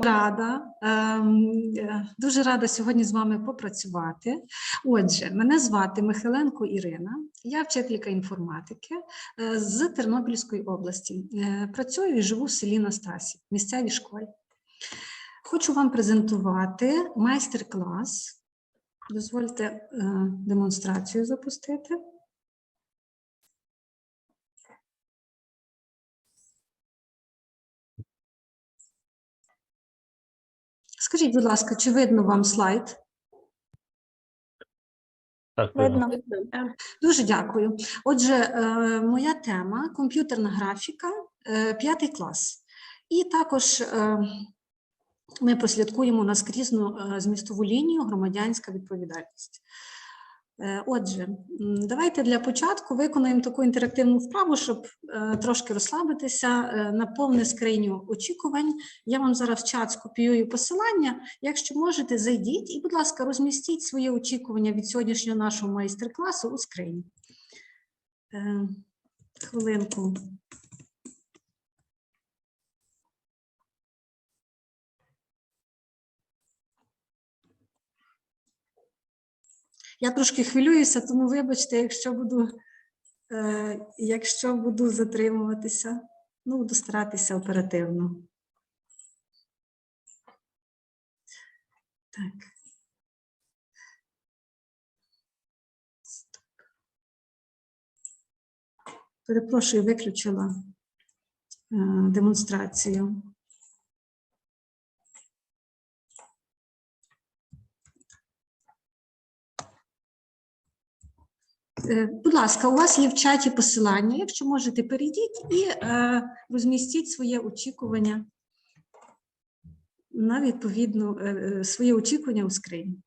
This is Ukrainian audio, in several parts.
Рада, ем, е, дуже рада сьогодні з вами попрацювати. Отже, мене звати Михайленко Ірина, я вчителька інформатики е, з Тернопільської області. Е, Працюю і живу в селі Настасі, в місцевій школі. Хочу вам презентувати майстер-клас. Дозвольте демонстрацію запустити. Скажіть, будь ласка, чи видно вам слайд? Так, Видно. Дуже дякую. Отже, е, моя тема комп'ютерна графіка, е, п'ятий клас. І також е, ми прослідкуємо наскрізну змістову лінію громадянська відповідальність. Е, Отже, давайте для початку виконаємо таку інтерактивну вправу, щоб е, трошки розслабитися, наповнити наповни скриню очікувань. Я вам зараз в чат скопіюю посилання. Якщо можете, зайдіть і, будь ласка, розмістіть свої очікування від сьогоднішнього нашого майстер-класу у скрині. Е, Хвилинку. Я трошки хвилююся, тому вибачте, якщо буду, е, якщо буду затримуватися, ну, буду старатися оперативно. Так. Перепрошую, виключила е, демонстрацію. Е, Будь ласка, у вас є в чаті посилання. Якщо можете, перейдіть і е, розмістіть своє очікування на відповідну е, е, своє очікування у скрині.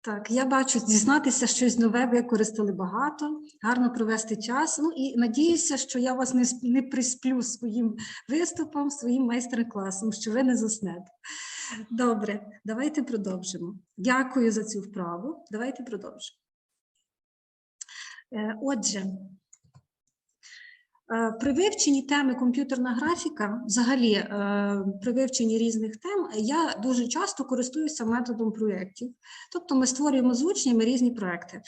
Так, я бачу, дізнатися щось нове, використали багато, гарно провести час. Ну і надіюся, що я вас не, не присплю своїм виступом, своїм майстер-класом, що ви не заснете. Добре, давайте продовжимо. Дякую за цю вправу. Давайте продовжимо. Е, Отже, при вивченні теми комп'ютерна графіка, взагалі е, при вивченні різних тем, я дуже часто користуюся методом проєктів. Тобто ми створюємо з учнями різні проекти.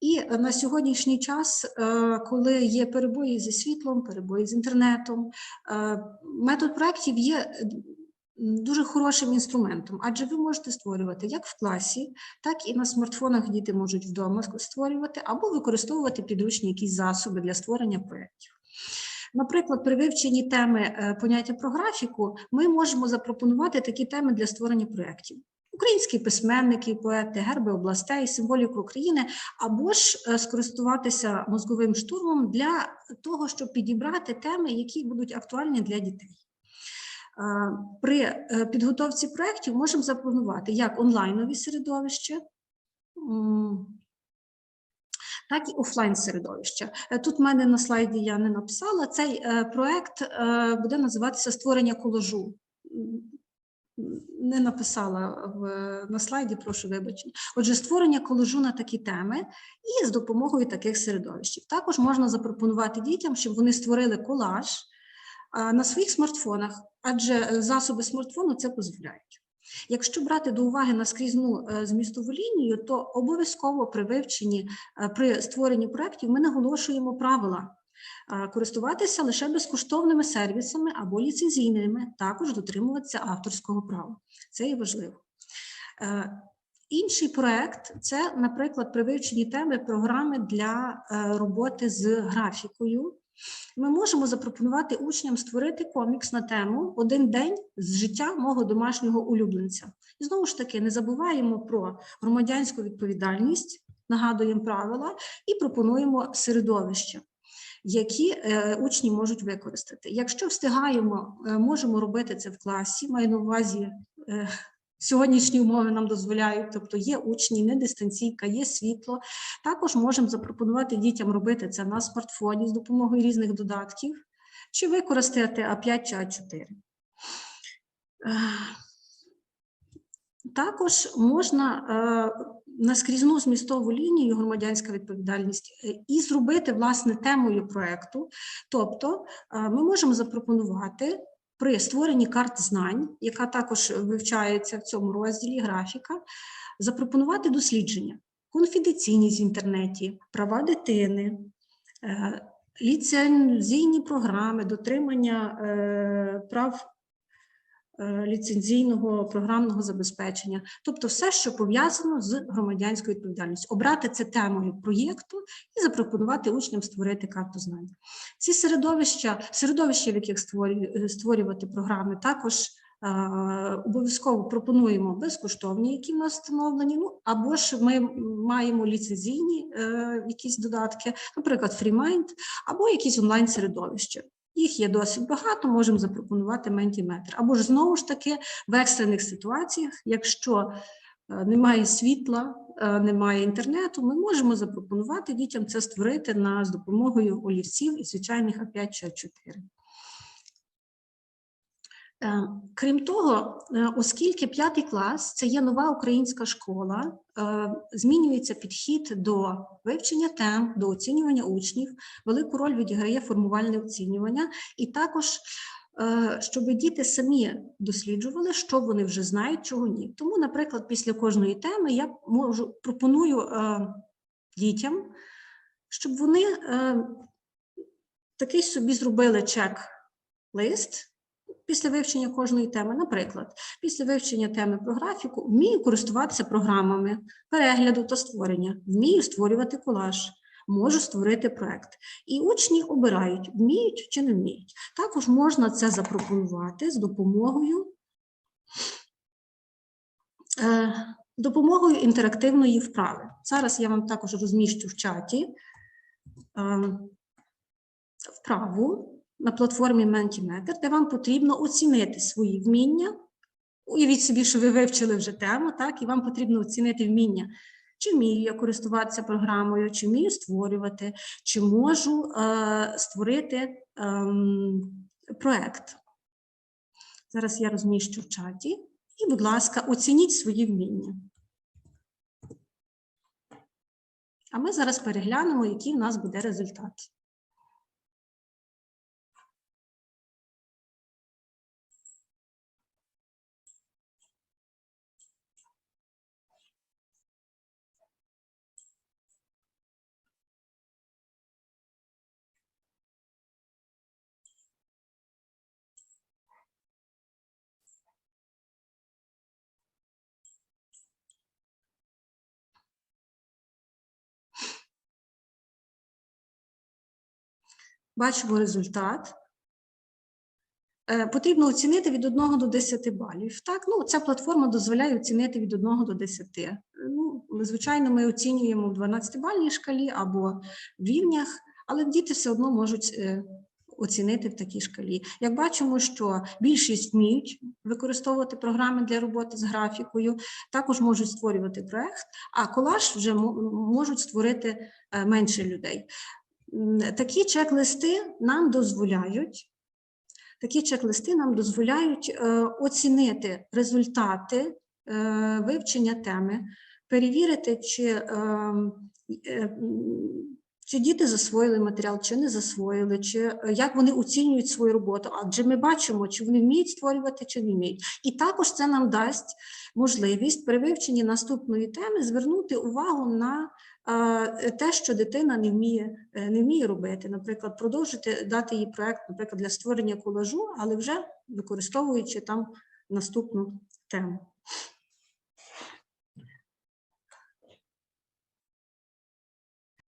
І е, на сьогоднішній час, е, коли є перебої зі світлом, перебої з інтернетом, е, метод проєктів є е, дуже хорошим інструментом, адже ви можете створювати як в класі, так і на смартфонах діти можуть вдома створювати, або використовувати підручні якісь засоби для створення проєктів. Наприклад, при вивченні теми е, поняття про графіку ми можемо запропонувати такі теми для створення проєктів. Українські письменники, поети, герби областей, символіку України, або ж е, скористуватися мозговим штурмом для того, щоб підібрати теми, які будуть актуальні для дітей. При е, підготовці проєктів можемо запропонувати як онлайнові середовища, так і офлайн середовища. Е, Тут в мене на слайді я не написала. Цей е, проект е, буде називатися створення колажу. Не написала в, на слайді, прошу вибачення. Отже, створення колажу на такі теми і з допомогою таких середовищ. Також можна запропонувати дітям, щоб вони створили колаж на своїх смартфонах, адже е, засоби смартфону це дозволяють. Якщо брати до уваги наскрізну е, змістову лінію, то обов'язково при вивченні, е, при створенні проєктів ми наголошуємо правила користуватися лише безкоштовними сервісами або ліцензійними, також дотримуватися авторського права. Це є важливо. Інший проект це, наприклад, при вивченні теми програми для роботи з графікою. Ми можемо запропонувати учням створити комікс на тему Один день з життя мого домашнього улюбленця. І знову ж таки, не забуваємо про громадянську відповідальність, нагадуємо правила і пропонуємо середовище, які е, учні можуть використати. Якщо встигаємо, е, можемо робити це в класі, маю на увазі. Сьогоднішні умови нам дозволяють, тобто є учні, не дистанційка, є світло. Також можемо запропонувати дітям робити це на смартфоні з допомогою різних додатків, чи використати А5 чи А4. Е, Також можна е, наскрізну змістову лінію громадянська відповідальність е, і зробити власне темою проекту. Тобто ми можемо запропонувати при створенні карт знань, яка також вивчається в цьому розділі графіка, запропонувати дослідження, конфіденційність в інтернеті, права дитини, е, ліцензійні програми, дотримання е, прав ліцензійного програмного забезпечення, тобто все, що пов'язано з громадянською відповідальністю, обрати це темою проєкту і запропонувати учням створити карту знань. Ці середовища, середовища, в яких створювати програми, також е, обов'язково пропонуємо безкоштовні, які в нас встановлені. Ну або ж ми маємо ліцензійні е, якісь додатки, наприклад, FreeMind, або якісь онлайн середовища. Їх є досить багато, можемо запропонувати ментіметр. Або ж знову ж таки в екстрених ситуаціях, якщо е, немає світла, е, немає інтернету, ми можемо запропонувати дітям це створити на з допомогою олівців і звичайних А5 чи А4. Е, Крім того, е, оскільки п'ятий клас це є нова українська школа, е, змінюється підхід до вивчення тем, до оцінювання учнів, велику роль відіграє формувальне оцінювання, і також щоб діти самі досліджували, що вони вже знають, чого ні. Тому, наприклад, після кожної теми я можу пропоную дітям, щоб вони такий собі зробили чек-лист після вивчення кожної теми. Наприклад, після вивчення теми про графіку вмію користуватися програмами перегляду та створення, вмію створювати колаж. Можу створити проект. І учні обирають, вміють чи не вміють. Також можна це запропонувати з допомогою, е, допомогою інтерактивної вправи. Зараз я вам також розміщу в чаті е, вправу на платформі Mentimeter, де вам потрібно оцінити свої вміння. Уявіть собі, що ви вивчили вже тему, так, і вам потрібно оцінити вміння. Чи вмію я користуватися програмою, чи вмію створювати, чи можу е, створити ем, проект. Зараз я розміщу в чаті. І, будь ласка, оцініть свої вміння. А ми зараз переглянемо, який в нас буде результат. Бачимо результат. Е, Потрібно оцінити від 1 до 10 балів. Так, ну ця платформа дозволяє оцінити від 1 до 10. Е, Ну, звичайно, ми оцінюємо в 12-бальній шкалі або в рівнях, але діти все одно можуть е, оцінити в такій шкалі. Як бачимо, що більшість вміють використовувати програми для роботи з графікою, також можуть створювати проект, а колаж вже можуть створити менше людей. Такі чек-листи нам дозволяють. Такі чек-листи нам дозволяють е, оцінити результати е, вивчення теми, перевірити, чи, е, е, чи діти засвоїли матеріал, чи не засвоїли, чи е, як вони оцінюють свою роботу. Адже ми бачимо, чи вони вміють створювати, чи не вміють. І також це нам дасть можливість при вивченні наступної теми звернути увагу на е, те, що дитина не вміє, е, не вміє робити. Наприклад, продовжити дати їй проект, наприклад, для створення колажу, але вже використовуючи там наступну тему.